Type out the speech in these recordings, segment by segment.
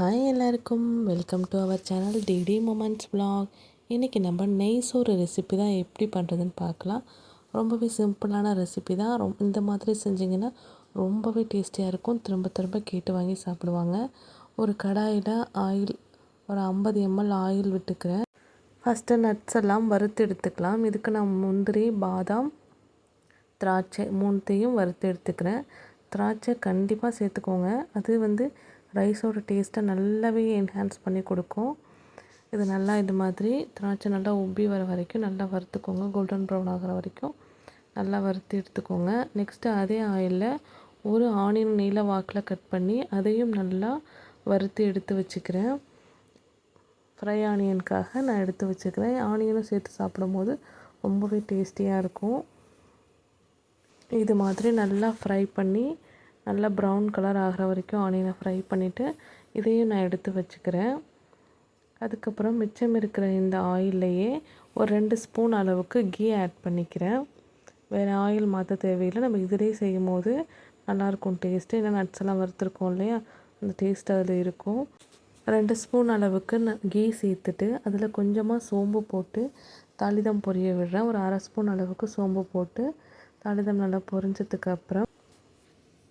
Hi எல்லாருக்கும். Welcome to our channel DD moments blog இன்றைக்கி நம்ம நெய் சோறு ரெசிபி தான் எப்படி பண்ணுறதுன்னு பார்க்கலாம். ரொம்பவே சிம்பிளான ரெசிபி தான். ரொம் இந்த மாதிரி செஞ்சிங்கன்னா ரொம்பவே டேஸ்டியாக இருக்கும். திரும்ப திரும்ப கேட்டு வாங்கி சாப்பிடுவாங்க. ஒரு கடாயில் ஆயில் ஒரு ஐம்பது எம்எல் ஆயில் விட்டுக்கிறேன். ஃபஸ்ட்டு நட்ஸ் எல்லாம் வறுத்து எடுத்துக்கலாம். இதுக்கு நான் முந்திரி பாதாம் திராட்சை மூணுத்தையும் வறுத்து எடுத்துக்கிறேன். திராட்சை கண்டிப்பாக சேர்த்துக்கோங்க. அது வந்து ரைஸோட டேஸ்ட்டை நல்லாவே என்ஹான்ஸ் பண்ணி கொடுக்கும். இது நல்லா இது மாதிரி திராட்சை நல்லா உப்பி வர வரைக்கும் நல்லா வறுத்துக்கோங்க. கோல்டன் ப்ரௌன் ஆகிற வரைக்கும் நல்லா வறுத்து எடுத்துக்கோங்க. நெக்ஸ்ட்டு அதே ஆயிலில் ஒரு ஆனியன் நீல வாக்கில் கட் பண்ணி அதையும் நல்லா வறுத்து எடுத்து வச்சுக்கிறேன். ஃப்ரை ஆனியனுக்காக நான் எடுத்து வச்சுக்கிறேன். ஆனியனும் சேர்த்து சாப்பிடும்போது ரொம்பவே டேஸ்டியாக இருக்கும். இது மாதிரி நல்லா ஃப்ரை பண்ணி நல்லா ப்ரௌன் கலர் ஆகிற வரைக்கும் ஆனியனை ஃப்ரை பண்ணிவிட்டு இதையும் நான் எடுத்து வச்சுக்கிறேன். அதுக்கப்புறம் மிச்சம் இருக்கிற இந்த ஆயில்லையே ஒரு ரெண்டு ஸ்பூன் அளவுக்கு கீ ஆட் பண்ணிக்கிறேன். வேறு ஆயில் மாற்ற தேவையில்லை. நம்ம இதிலே செய்யும் போது நல்லாயிருக்கும் டேஸ்ட்டு ஏன்னா நட்ஸ் எல்லாம் வறுத்துருக்கோம் இல்லையா? அந்த டேஸ்ட் அதில் இருக்கும். ரெண்டு ஸ்பூன் அளவுக்கு நான் கீ சேர்த்துட்டு அதில் கொஞ்சமாக சோம்பு போட்டு தாளிதம் பொரிய விடுறேன். ஒரு அரை ஸ்பூன் அளவுக்கு சோம்பு போட்டு தாளிதம் நல்லா பொரிஞ்சதுக்கு அப்புறம்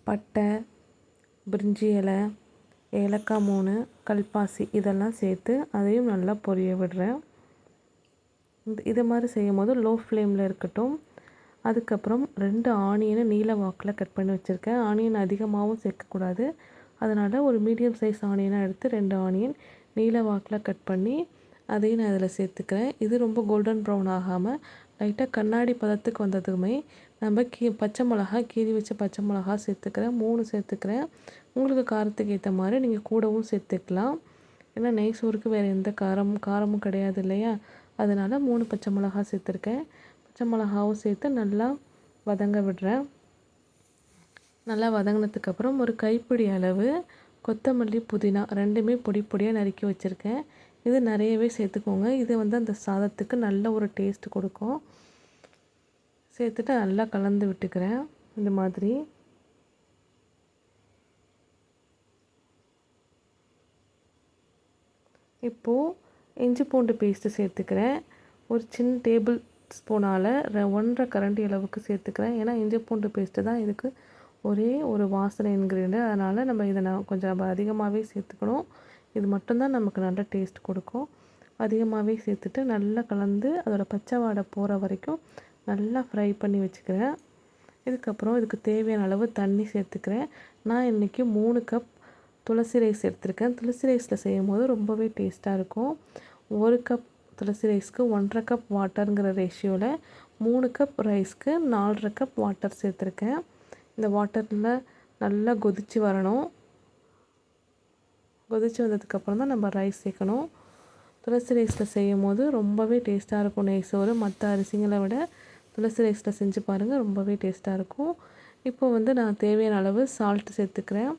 பட்டை பிரிஞ்சி இலை ஏலக்காய் மூணு கல்பாசி இதெல்லாம் சேர்த்து அதையும் நல்லா பொரிய விடுறேன் இந்த இது மாதிரி செய்யும் போது லோ ஃப்ளேமில் இருக்கட்டும். அதுக்கப்புறம் ரெண்டு ஆனியனை நீல வாக்கில் கட் பண்ணி வச்சுருக்கேன். ஆனியன் அதிகமாகவும் சேர்க்கக்கூடாது. அதனால் ஒரு மீடியம் சைஸ் ஆனியனாக எடுத்து ரெண்டு ஆனியன் நீல வாக்கில் கட் பண்ணி அதையும் நான் இதில் சேர்த்துக்கிறேன். இது ரொம்ப கோல்டன் ப்ரௌன் ஆகாமல் லைட்டாக கண்ணாடி பதத்துக்கு வந்ததுமே நம்ம கீ பச்சை மிளகா கீறி வச்ச பச்சை மிளகா சேர்த்துக்கிறேன். மூணு சேர்த்துக்கிறேன். உங்களுக்கு காரத்துக்கு ஏற்ற மாதிரி நீங்கள் கூடவும் சேர்த்துக்கலாம். ஏன்னா நெய் சோறுக்கு வேறு எந்த காரமும் காரமும் கிடையாது இல்லையா? அதனால் மூணு பச்சை மிளகா சேர்த்துருக்கேன். பச்சை மிளகாவும் சேர்த்து நல்லா வதங்க விடுறேன். நல்லா வதங்கினதுக்கப்புறம் ஒரு கைப்பிடி அளவு கொத்தமல்லி புதினா ரெண்டுமே பொடி பொடியாக நறுக்கி வச்சுருக்கேன். இது நிறையவே சேர்த்துக்கோங்க. இது வந்து அந்த சாதத்துக்கு நல்ல ஒரு டேஸ்ட் கொடுக்கும். சேர்த்துட்டு நல்லா கலந்து விட்டுக்கிறேன். இந்த மாதிரி. இப்போது இஞ்சி பூண்டு பேஸ்ட்டு சேர்த்துக்கிறேன். ஒரு சின்ன டேபிள் ஸ்பூனால் ஒன்றரை கரண்டி அளவுக்கு சேர்த்துக்கிறேன். ஏன்னா இஞ்சி பூண்டு பேஸ்ட்டு தான் இதுக்கு ஒரே ஒரு வாசனை இன்க்ரீடியன்ட் அதனால் நம்ம இதை நான் கொஞ்சம் அதிகமாகவே சேர்த்துக்கணும். இது மட்டும்தான் நமக்கு நல்ல டேஸ்ட் கொடுக்கும். அதிகமாகவே சேர்த்துட்டு நல்லா கலந்து அதோடய பச்சை வாடை போகிற வரைக்கும் நல்லா ஃப்ரை பண்ணி வச்சுக்கிறேன். இதுக்கப்புறம் இதுக்கு தேவையான அளவு தண்ணி சேர்த்துக்கிறேன். நான் இன்றைக்கி மூணு கப் துளசி ரைஸ் எடுத்திருக்கேன். துளசி ரைஸில் செய்யும் போது ரொம்பவே டேஸ்ட்டாக இருக்கும். ஒரு கப் துளசி ரைஸ்க்கு ஒன்றரை கப் வாட்டருங்கிற ரேஷியோவில் மூணு கப் ரைஸ்க்கு நாலரை கப் வாட்டர் சேர்த்துருக்கேன். இந்த வாட்டரில் நல்லா கொதித்து வரணும். கொதித்து வந்ததுக்கப்புறம் தான் நம்ம ரைஸ் சேர்க்கணும். துளசி ரைஸில் செய்யும் போது ரொம்பவே டேஸ்ட்டாக இருக்கும் நெய் சோறு. மற்ற அரிசிங்களை விட துளசி ரைஸில் செஞ்சு பாருங்கள் ரொம்பவே டேஸ்ட்டாக இருக்கும். இப்போ வந்து நான் தேவையான அளவு சால்ட் சேர்த்துக்கிறேன்.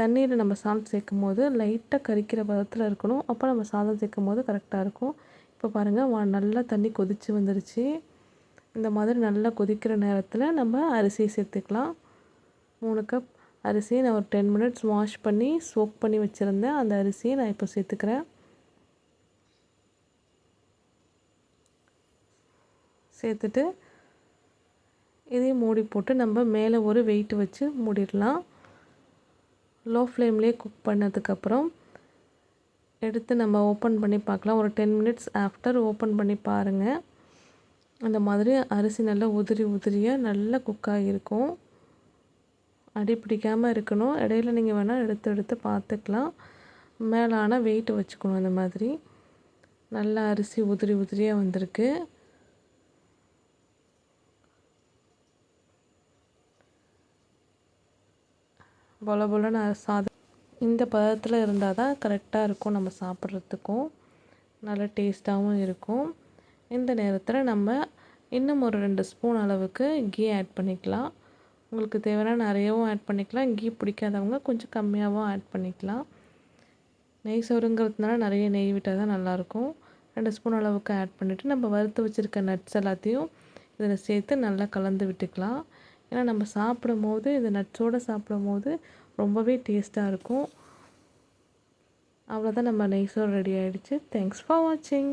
தண்ணியில் நம்ம சால்ட் சேர்க்கும் போது லைட்டாக கறிக்கிற பதத்தில் இருக்கணும். அப்போ நம்ம சாதம் சேர்க்கும் போது கரெக்டாக இருக்கும். இப்போ பாருங்கள் வா நல்லா தண்ணி கொதித்து வந்துருச்சு. இந்த மாதிரி நல்லா கொதிக்கிற நேரத்தில் நம்ம அரிசியை சேர்த்துக்கலாம். மூணு கப் அரிசியை நான் ஒரு டென் மினிட்ஸ் வாஷ் பண்ணி சோக் பண்ணி வச்சுருந்தேன் அந்த அரிசியை நான் இப்போ சேர்த்துக்கிறேன். சேர்த்துட்டு இதையும் மூடி போட்டு நம்ம மேலே ஒரு வெயிட் வச்சு மூடிடலாம். லோ ஃப்ளேம்லேயே குக் பண்ணதுக்கப்புறம் எடுத்து நம்ம ஓப்பன் பண்ணி பார்க்கலாம். ஒரு டென் மினிட்ஸ் ஆஃப்டர் ஓப்பன் பண்ணி பாருங்கள் அந்த மாதிரி அரிசி நல்லா உதிரி உதிரியாக நல்லா குக் ஆகியிருக்கும். அடி பிடிக்காமல் இருக்கணும். இடையில நீங்கள் வேணால் எடுத்து எடுத்து பார்த்துக்கலாம். மேலான வெயிட் வச்சுக்கணும் அந்த மாதிரி. நல்லா அரிசி உதிரி உதிரியாக வந்திருக்கு. பொல பொலன்னு சாதம் இந்த பதத்தில் இருந்தால் தான் கரெக்டாக இருக்கும் நம்ம சாப்பிட்றதுக்கும். நல்ல டேஸ்ட்டாகவும் இருக்கும். இந்த நேரத்தில் நம்ம இன்னும் ஒரு ரெண்டு ஸ்பூன் அளவுக்கு கீ ஆட் பண்ணிக்கலாம். உங்களுக்கு தேவையான நிறையவும் ஆட் பண்ணிக்கலாம். கீ பிடிக்காதவங்க கொஞ்சம் கம்மியாகவும் ஆட் பண்ணிக்கலாம். நெய் சோறுங்கிறதுனால நிறைய நெய் விட்டால் தான் நல்லாயிருக்கும். ரெண்டு ஸ்பூன் அளவுக்கு ஆட் பண்ணிவிட்டு நம்ம வறுத்து வச்சுருக்க நட்ஸ் எல்லாத்தையும் இதில் சேர்த்து நல்லா கலந்து விட்டுக்கலாம். ஏன்னா நம்ம சாப்பிடும் போது இந்த நட்ஸோடு சாப்பிடும் போது ரொம்பவே டேஸ்ட்டாக இருக்கும். அவ்வளோதான் நம்ம நெய் சோறு ரெடி ஆகிடுச்சு தேங்க்ஸ் ஃபார் வாட்சிங்